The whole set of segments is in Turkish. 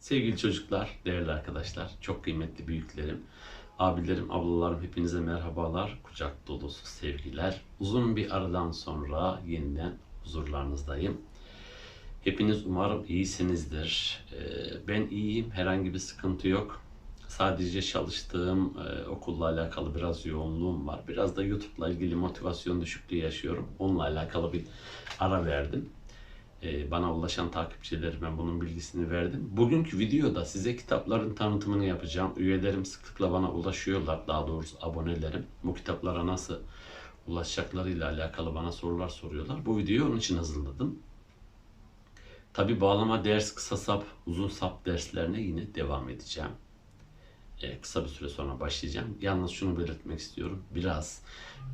Sevgili çocuklar, değerli arkadaşlar, çok kıymetli büyüklerim, abilerim, ablalarım hepinize merhabalar, kucak dolusu sevgiler. Uzun bir aradan sonra yeniden huzurlarınızdayım. Hepiniz umarım iyisinizdir. Ee, Ben iyiyim, herhangi bir sıkıntı yok. Sadece çalıştığım e, okulla alakalı biraz yoğunluğum var. Biraz da YouTube'la ilgili motivasyon düşüklüğü yaşıyorum. Onunla alakalı bir ara verdim. Ee, bana ulaşan takipçilerime bunun bilgisini verdim. Bugünkü videoda size kitapların tanıtımını yapacağım. Üyelerim sıklıkla bana ulaşıyorlar. Daha doğrusu abonelerim. Bu kitaplara nasıl ulaşacaklarıyla alakalı bana sorular soruyorlar. Bu videoyu onun için hazırladım. Tabi bağlama ders, kısa sap, uzun sap derslerine yine devam edeceğim. Ee, kısa bir süre sonra başlayacağım. Yalnız şunu belirtmek istiyorum. Biraz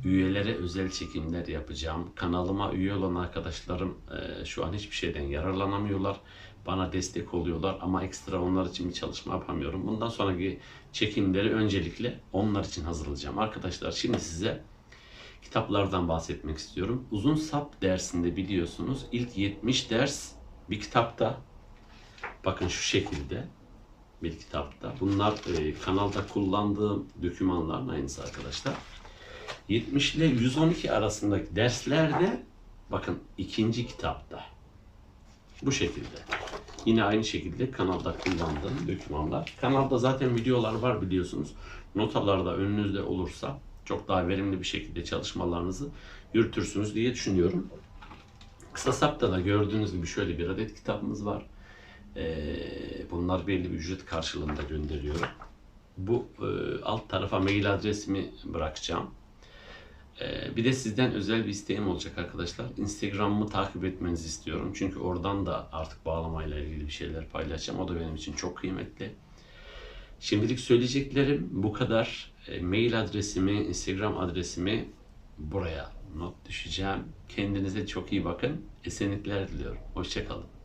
üyelere özel çekimler yapacağım. Kanalıma üye olan arkadaşlarım e, şu an hiçbir şeyden yararlanamıyorlar. Bana destek oluyorlar ama ekstra onlar için bir çalışma yapamıyorum. Bundan sonraki çekimleri öncelikle onlar için hazırlayacağım. Arkadaşlar şimdi size kitaplardan bahsetmek istiyorum. Uzun sap dersinde biliyorsunuz ilk 70 ders bir kitapta. Bakın şu şekilde bir kitapta. Bunlar e, kanalda kullandığım dokümanların aynısı arkadaşlar. 70 ile 112 arasındaki derslerde bakın ikinci kitapta. Bu şekilde. Yine aynı şekilde kanalda kullandığım dokümanlar. Kanalda zaten videolar var biliyorsunuz. Notalarda önünüzde olursa çok daha verimli bir şekilde çalışmalarınızı yürütürsünüz diye düşünüyorum. Kısa sapta da gördüğünüz gibi şöyle bir adet kitabımız var. Ee, bunlar belli bir ücret karşılığında gönderiyorum. Bu e, alt tarafa mail adresimi bırakacağım. Ee, bir de sizden özel bir isteğim olacak arkadaşlar. Instagram'ımı takip etmenizi istiyorum. Çünkü oradan da artık bağlamayla ilgili bir şeyler paylaşacağım. O da benim için çok kıymetli. Şimdilik söyleyeceklerim bu kadar. E, mail adresimi, Instagram adresimi buraya not düşeceğim. Kendinize çok iyi bakın. Esenlikler diliyorum. Hoşçakalın.